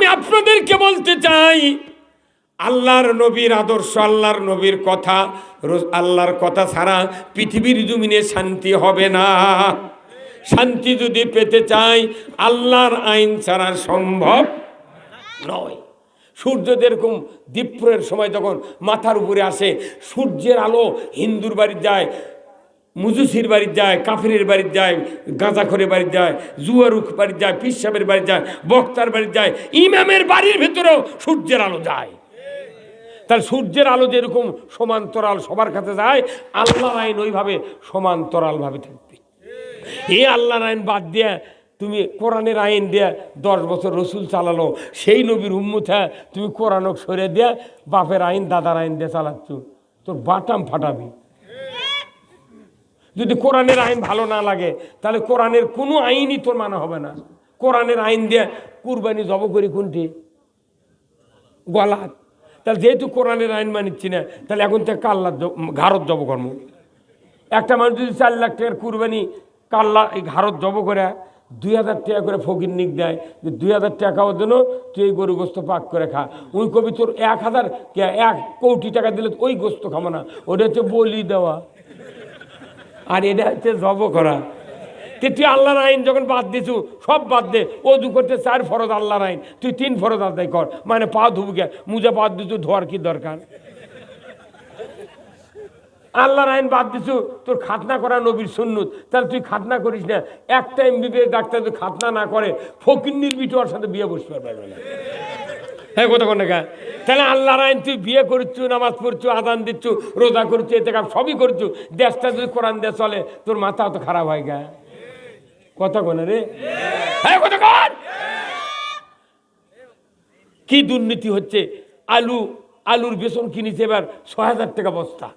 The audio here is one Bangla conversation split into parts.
আমি আপনাদেরকে বলতে চাই, আল্লাহর নবীর আদর্শ, আল্লাহর নবীর কথা আল্লাহর কথা ছাড়া পৃথিবীর জমিনে শান্তি হবে না। শান্তি যদি পেতে চাই, আল্লাহর আইন ছাড়া সম্ভব নয়। সূর্য যেরকম দ্বীপ্রের সময় যখন মাথার উপরে আসে, সূর্যের আলো হিন্দুর বাড়ি যায় মুজুসির বাড়ির যায়, কাফিরের বাড়ির যায়, গাঁজাখরের বাড়ির যায়, জুয়ারুখ বাড়ির যায় পিসাবের বাড়ির যায়, বক্তার বাড়ির যায়, ইমামের বাড়ির ভেতরেও সূর্যের আলো যায়। তাহলে সূর্যের আলো যেরকম সমান্তরাল সবার কাছে যায়, আল্লাহর আইন ওইভাবে সমান্তরালভাবে থাকবে। এই আল্লাহর আইন বাদ দিয়ে তুমি কোরআনের আইন দিয়ে দশ বছর রসুল চালালো, সেই নবীর উম্মুথা তুমি কোরআনক সরে দিয়ে বাপের আইন, দাদার আইন দিয়ে চালাচ্ছ। তোর বাটাম ফাটাবি। যদি কোরআনের আইন ভালো না লাগে, তাহলে কোরআনের কোনো আইনই তোর মানা হবে না। কোরআনের আইন দিয়ে কুরবানি জব করি কোনটি? গলাত তাহলে যেহেতু কোরআনের আইন মানিচ্ছি না, তাহলে এখন থেকে কাল্লার ঘাড়ত জব কর্ম একটা মানুষ যদি চার লাখ টাকার কুরবানি কাল্লা, এই ঘাড়ত জব করে, দুই হাজার টাকা করে ফকির নিক দেয়, যে দুই হাজার টাকা টাকাও দিল তুই এই গরু গোস্ত পাক করে খা। ওই কবি তোর এক হাজার এক কোটি টাকা দিলে ওই গোস্ত খাব না। ওটা হচ্ছে বলি দেওয়া। আর এটা হচ্ছে জব করা। তুই আল্লাহর আইন যখন বাদ দিছু, সব বাদ দে। অজু করতে চার ফরজ আল্লাহর আইন। তুই তিন ফরজ আদায় কর। মানে পা ধুবকে মুজা পা দিছু, ধোয়ার কি দরকার? আল্লাহর আইন বাদ দিছু, তোর খাতনা করা নবীর সুন্নুত। তাহলে তুই খাতনা করিস না। একটা এমবিবিএস ডাক্তার তুই খাতনা না করে, ফকিন্নির বিটোয়ার সাথে বিয়ে বসতে পারবে না। হ্যাঁ কথা কোন দেখা তাহলে আল্লাহর আইন তুই বিয়ে করছু, নামাজ পড়ছু, আদান দিচ্ছু, রোজা করছু এতে সবই করছু, দেশটা যদি কোরআন দিয়ে চলে, তোর মাথা অত খারাপ হয় গা। কথা কোন রে? হ্যাঁ কি দুর্নীতি হচ্ছে? আলু, আলুর বেসন কিনেছে এবার ছ হাজার টাকা বস্তা।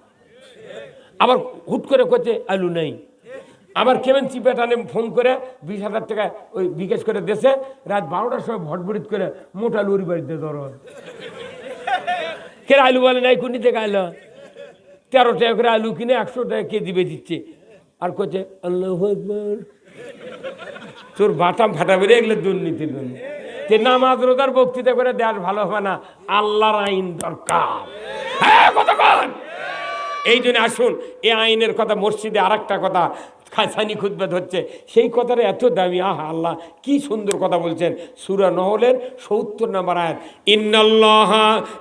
আবার হুট করে করছে আলু নেই। আবার কেমন চিপেটানে ফোন করে, বিশ হাজার টাকা ওই বিকাশ করে দেশে রাত বারোটার সময় ভটভরিত করে মোটা লুরি বাড়িতে ধর। কে আলু বলে নাই কোন থেকে আলো তেরো টাকা করে আলু কিনে একশো টাকা কেজি দিচ্ছে আর করছে আল্লাহ তোর বাটাম ফাটা বেরিয়ে এগুলো দুর্নীতির জন্য। যে নামাজ রোজার বক্তৃতা করে দেওয়ার ভালো হবে না, আল্লাহর আইন দরকার। হ্যাঁ কতক্ষণ এই জন্য আসুন, এই আইনের কথা, মসজিদে আর কথা খাসানি খুদ্া হচ্ছে। সেই কথাটা এত দামি, আহ আল্লাহ, কি সুন্দর কথা বলছেন। সুরা নহলের সত্তর নম্বর আয়াত, ইন্নাল্লাহ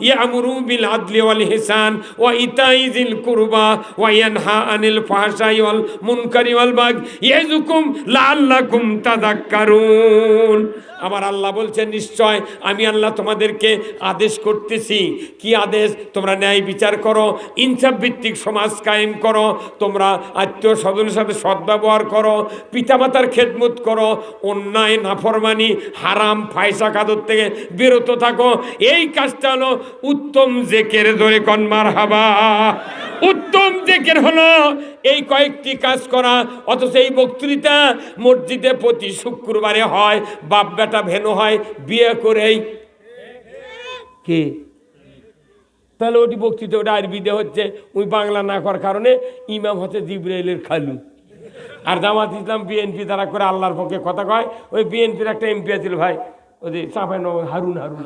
ইয়ামুরু বিল আদলি ওয়াল হিসান ওয়া ইতাইজিল কুরবা ওয়া ইয়ানহা আনিল ফাহশাই ওয়াল মুনকারি ওয়াল বাগ ইয়াজুকুম লাআল্লাকুম তাযাক্কারুন। আমার আল্লাহ বলছেন, নিশ্চয় আমি আল্লাহ তোমাদেরকে আদেশ করতেছি। কি আদেশ? তোমরা ন্যায় বিচার করো, ইনসাফ ভিত্তিক সমাজ কায়েম করো। তোমরা আত্মীয় স্বজনের সাথে সদ্ব্যবহার করো, পিতামাতার খেদমত করো, অন্যায়, নাফরমানি, হারাম, ফায়সা, কাদর থেকে বিরত থাকো। এই কাজটা হলো উত্তম জেকের ধরে কনমার হাবা উত্তম জেকের হলো এই কয়েকটি কাজ করা, অথচ এই বক্তৃতা মসজিদে প্রতি শুক্রবারে হয়, বাপ বেটা ভেনো হয়, বিয়ে করেই। কে? তাহলে ওটি বক্তৃতা, ওটা আরবিতে হচ্ছে, ওই বাংলা না করার কারণে ইমাম হচ্ছে জিব্রাইলের খালু। আর জামাত ইসলাম বিএনপি তারা করে আল্লাহর পক্ষে কথা কয় ওই বিএনপির একটা এমপি আছিল ভাই ওই যে চাপাই নগর হারুন হারুন।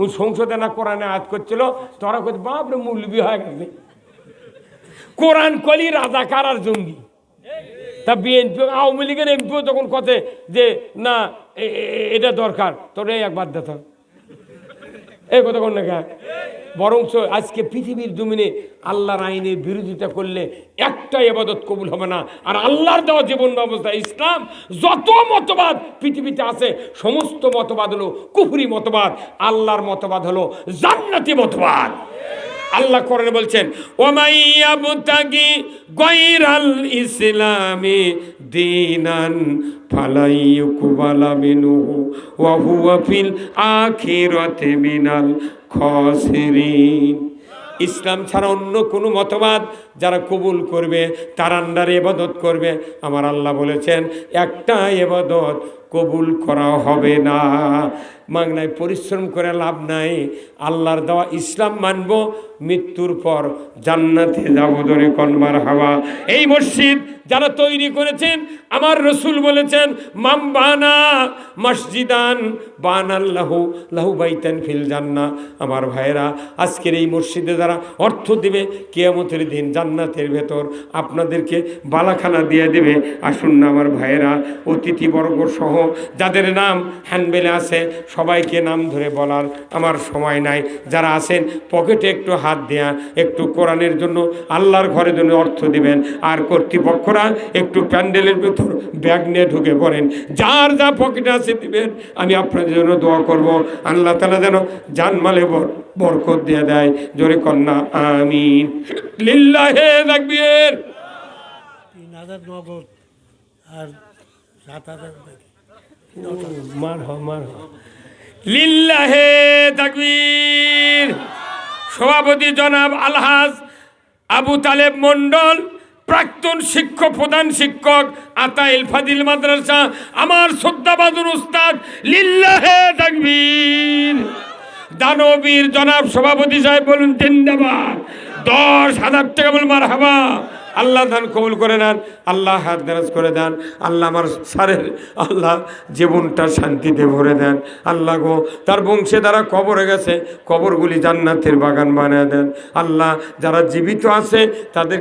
ওই সংসদে না কোরআনে আজ করছিল তোরা করছে বাপরে মূল্যবি হয়ে গেছে। কোরআন কলি রাজাকার আর জঙ্গি? তা বিএনপি আওয়ামী লীগের এমপিও তখন কথে যে না এটা দরকার তোর এই একবার দেখ এই কথা কোন না বরঞ্চ আজকে পৃথিবীর জমিনে আল্লাহর আইনের বিরোধিতা করলে একটাই আবাদত কবুল হবে না। আর আল্লাহর দেওয়া জীবন ব্যবস্থা ইসলাম যত মতবাদ পৃথিবীতে আছে, সমস্ত মতবাদ হলো কুফরি মতবাদ, আল্লাহর মতবাদ হলো জান্নাতি মতবাদ। আল্লাহ করেন বলছেন ওমাইয়াবতাগি গায়রাল ইসলামি দীনান ফালাইয়ুকবালা মিনহু ওয়া হুয়া ফিল আখিরাতি মিনাল ইসলাম ছাড়া অন্য কোনো মতবাদ যারা কবুল করবে, তার আন্ডারে এবাদত করবে। আমার আল্লাহ বলেছেন, একটা এবাদত কবুল করা হবে না। মাগনায় পরিশ্রম করে লাভ নাই। আল্লাহর দেওয়া ইসলাম মানব, মৃত্যুর পর জান্নাতে যাব ধরে কনমার হাওয়া এই মসজিদ যারা তৈরি করেছেন, আমার রসুল বলেছেন, মাম বানা মসজিদান বান আল্লাহু লাহু বাইতান ফিল জান্না আমার ভাইয়েরা, আজকের এই মসজিদে যারা অর্থ দিবে, কেয়ামতের দিন জান্নাতের ভেতর আপনাদেরকে বালাখানা দিয়ে দেবে। আসুন না আমার ভাইয়েরা, অতিথিবর্গ সহ যাদের নাম হ্যান্ডবেলে আছে, সবাইকে নাম ধরে বলার আমার সময় নাই। যারা আছেন, পকেটে একটু হাত দেয়া, একটু কোরআনের জন্য, আল্লাহর ঘরের জন্য অর্থ দিবেন। আর কর্তৃপক্ষরা একটু প্যান্ডেলের ভেতর ব্যাগ নিয়ে ঢুকে পড়েন। যার যা পকেটে আছে দিবেন, আমি আপনাদের জন্য দোয়া করব। আল্লাহ তালা যেন জানমালে বর, বরকত দিয়ে দেয়। জোরে কন্যা, আমিন। লিল্লাহে রাখবির আর সাত হাজার। লিল্লাহে তাকবীর। সভাপতি জনাব আলহাজ আবু তালেব মন্ডল প্রাক্তন শিক্ষক, প্রধান শিক্ষক আতাইল ফাদিল মাদ্রাসা, আমার শ্রদ্ধাবাদুর উস্তাদ লিল্লাহে তাকবীর। দানবীর জনাব সভাপতি সাহেব বলুন, জিন্দাবাদ। দশ হাজার টাকা বল মার হাবা আল্লাহ দান কবুল করে নেন, আল্লাহ হাত দেরাজ করে দেন, আল্লাহ আমার সারের, আল্লাহ জীবনটা শান্তিতে ভরে দেন। আল্লাহ গো, তার বংশে দ্বারা কবরে গেছে, কবরগুলি জান্নাতের বাগান বানিয়ে দেন। আল্লাহ যারা জীবিত আছে, তাদের